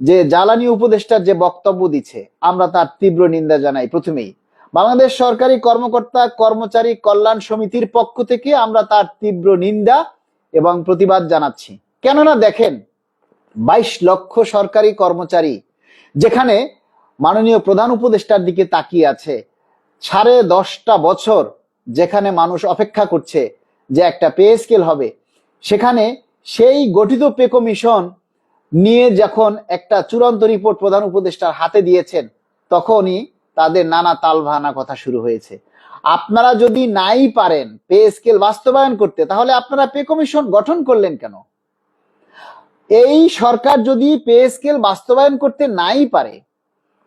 যে জ্বালানি উপদেষ্টার যে বক্তব্য দিচ্ছে, আমরা তার তীব্র নিন্দা জানাই প্রথমেই। বাংলাদেশ সরকারি কর্মকর্তা কর্মচারী কল্যাণ সমিতির পক্ষ থেকে আমরা তার তীব্র নিন্দা এবং প্রতিবাদ জানাচ্ছি। কেননা দেখেন, বাইশ লক্ষ সরকারি কর্মচারী যেখানে মাননীয় প্রধান উপদেষ্টার দিকে তাকিয়ে আছে, সাড়ে দশটা বছর যেখানে মানুষ অপেক্ষা করছে যে একটা পে স্কেল হবে, সেখানে সেই গঠিত পে কমিশন নিয়ে যখন একটা চূড়ান্ত রিপোর্ট প্রধান উপদেষ্টার হাতে দিয়েছেন, তখনই তাদের নানা তালভানা কথা শুরু হয়েছে। আপনারা যদি নাই পারেন পে স্কেল বাস্তবায়ন করতে, তাহলে আপনারা পে কমিশন গঠন করলেন কেন? এই সরকার যদি পে স্কেল বাস্তবায়ন করতে নাই পারে,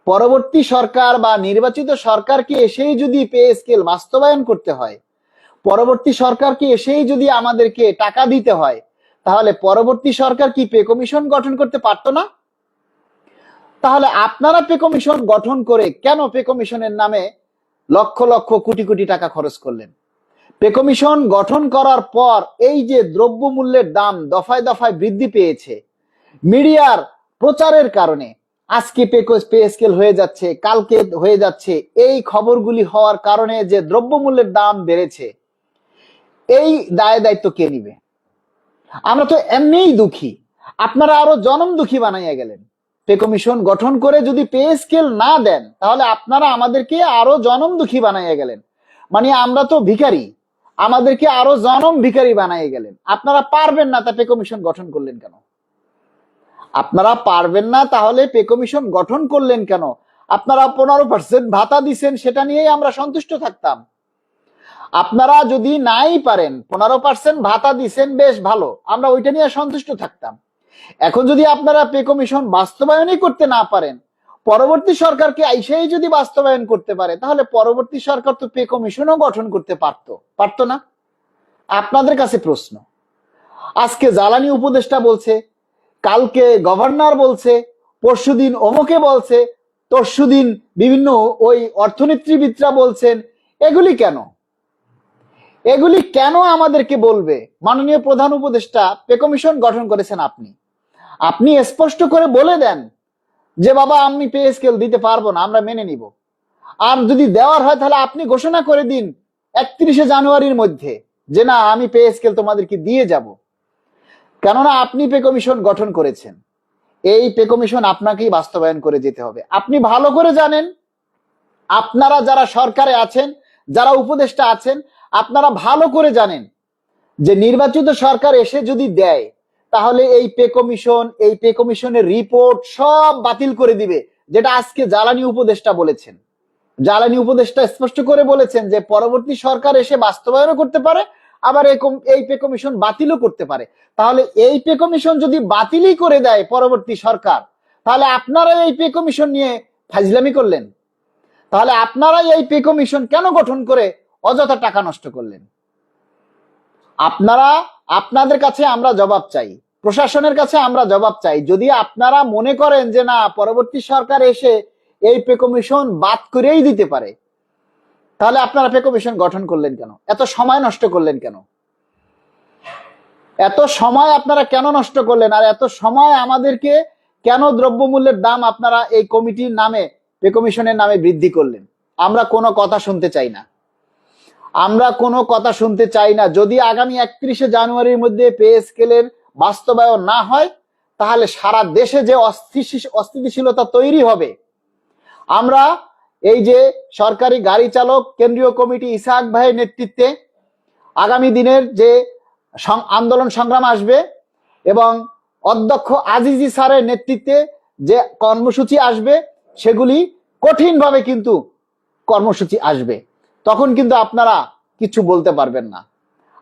পরবর্তী সরকার বা নির্বাচিত সরকারকে এসেই যদি পে স্কেল বাস্তবায়ন করতে হয়, পরবর্তী সরকারকে এসেই যদি আমাদেরকে টাকা দিতে হয় তাহলে পরবর্তী সরকার কি পে কমিশন গঠন করতে পারতো না? তাহলে আপনারা পে কমিশন গঠন করে কেন পে কমিশনের নামে লক্ষ লক্ষ কোটি কোটি টাকা খরচ করলেন? পে কমিশন গঠন করার পর এই যে দ্রব্যমূল্যের দাম দফায় দফায় বৃদ্ধি পেয়েছে, মিডিয়ার প্রচারের কারণে আজকে পে স্কেল হয়ে যাচ্ছে, কালকে হয়ে যাচ্ছে, এই খবরগুলি হওয়ার কারণে যে দ্রব্যমূল্যের দাম বেড়েছে, এই দায় দায়িত্ব কে নিবে? আমরা তো এমনিই দুঃখী। আপনারা আরও জনম দুঃখী বানাইয়া গেলেন। পে কমিশন গঠন করে যদি পে স্কেল না দেন, তাহলে আপনারা আমাদেরকে আরও জনম দুঃখী বানাইয়া গেলেন। মানে আমরা তো ভিখারি, আমাদেরকে আরও জনম ভিখারি বানাইয়া গেলেন। আপনারা পারবেন না তা পে কমিশন গঠন করলেন কেন? আপনারা পারবেন না তাহলে পে কমিশন গঠন করলেন কেন? আপনারা পনেরো পার্সেন্ট ভাতা দিচ্ছেন সেটা নিয়েই আমরা সন্তুষ্ট থাকতাম। আপনারা যদি নাই পারেন, পনেরো পার্সেন্ট ভাতা দিচ্ছেন বেশ ভালো। আমরা ওইটা নিয়ে সন্তুষ্ট থাকতাম। এখন যদি আপনারা পে কমিশন বাস্তবায়নই করতে না পারেন, পরবর্তী সরকারকে আইসেই যদি বাস্তবায়ন করতে পারে, তাহলে পরবর্তী সরকার তো পে কমিশনও গঠন করতে পারতো। পারতো না? আপনাদের কাছে প্রশ্ন। আজকে জ্বালানি উপদেষ্টা বলছে, কালকে গভর্নর বলছে, পরশুদিন অমুকে বলছে, তরশুদিন বিভিন্ন ওই অর্থনীতিবিদরা বলছেন, এগুলি কেন? এগুলি কেন আমাদেরকে বলবে? মাননীয় প্রধান উপদেষ্টা, পে কমিশন গঠন করেছেন আপনি। আপনি স্পষ্ট করে বলে দেন যে, বাবা, আমি পে স্কেল দিতে পারব না, আমরা মেনে নিব। আর যদি দেওয়ার হয়, তাহলে আপনি ঘোষণা করে দিন একত্রিশে জানুয়ারির মধ্যে যে, না, আমি পে স্কেল তোমাদেরকে দিয়ে যাব। কেননা আপনি পে কমিশন গঠন করেছেন। এই পে কমিশন আপনাকেই বাস্তবায়ন করে যেতে হবে। আপনি ভালো করে জানেন, আপনারা যারা সরকারে আছেন, যারা উপদেষ্টা আছেন আপনারা ভালো করে জানেন যে নির্বাচিত সরকার এসে যদি দেয়, তাহলে এই পে কমিশন, এই পে কমিশনের রিপোর্ট সব বাতিল করে দিবে, যেটা আজকে জ্বালানি উপদেষ্টা বলেছেন। জ্বালানি উপদেষ্টা স্পষ্ট করে বলেছেন যে পরবর্তী সরকার এসে বাস্তবায়নও করতে পারে, আবার এই পে কমিশন বাতিলও করতে পারে। তাহলে এই পে কমিশন যদি বাতিলই করে দেয় পরবর্তী সরকার, তাহলে আপনারা এই পে কমিশন নিয়ে ফাজলামি করলেন। তাহলে আপনারা এই পে কমিশন কেন গঠন করে অযথা টাকা নষ্ট করলেন। আপনারা, আপনাদের কাছে আমরা জবাব চাই। প্রশাসনের কাছে আমরা জবাব চাই। যদি আপনারা মনে করেন যে না, পরবর্তী সরকার এসে এই পে কমিশন বাদ করেই দিতে পারে, তাহলে আপনারা পে কমিশন গঠন করলেন কেন? এত সময় নষ্ট করলেন কেন? এত সময় আপনারা কেন নষ্ট করলেন? আর এত সময় আমাদেরকে কেন দ্রব্যমূল্যের দাম আপনারা এই কমিটির নামে, পে কমিশনের নামে বৃদ্ধি করলেন? আমরা কোনো কথা শুনতে চাই না। আমরা কোনো কথা শুনতে চাই না। যদি আগামী একত্রিশে জানুয়ারির মধ্যে পে স্কেলের বাস্তবায়ন না হয়, তাহলে সারা দেশে যে অস্থিতি- অস্থিতিশীলতা তৈরি হবে। আমরা এই যে সরকারি গাড়ি চালক, কেন্দ্রীয় কমিটি ইসাক ভাইয়ের নেতৃত্বে আগামী দিনের যে আন্দোলন সংগ্রাম আসবে এবং অধ্যক্ষ আজিজি স্যারের নেতৃত্বে যে কর্মসূচি আসবে, সেগুলি কঠিনভাবে কিন্তু কর্মসূচি আসবে। তখন কিন্তু আপনারা কিছু বলতে পারবেন না।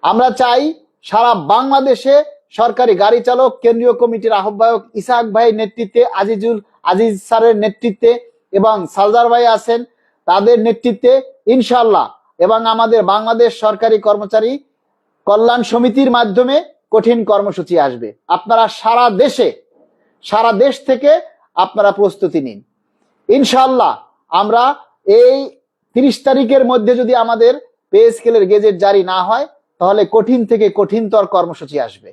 আমরা চাই সারা বাংলাদেশে সরকারি গাড়ি চালক, কেন্দ্রীয় কমিটির আহ্বায়ক ইসাক ভাইয়ের নেতৃত্বে, আজিজুল, আজিজ স্যারের নেতৃত্বে এবং সালদার ভাই আছেন, তাদের নেতৃত্বে ইনশাল্লাহ এবং আমাদের বাংলাদেশ সরকারি কর্মচারী কল্যাণ সমিতির মাধ্যমে কঠিন কর্মসূচি আসবে। আপনারা সারা দেশে, সারা দেশ থেকে আপনারা প্রস্তুতি নিন। ইনশাল্লাহ আমরা এই তিরিশ তারিখের মধ্যে যদি আমাদের পে স্কেলের গেজেট জারি না হয়, তাহলে কঠিন থেকে কঠিনতর কর্মসূচি আসবে।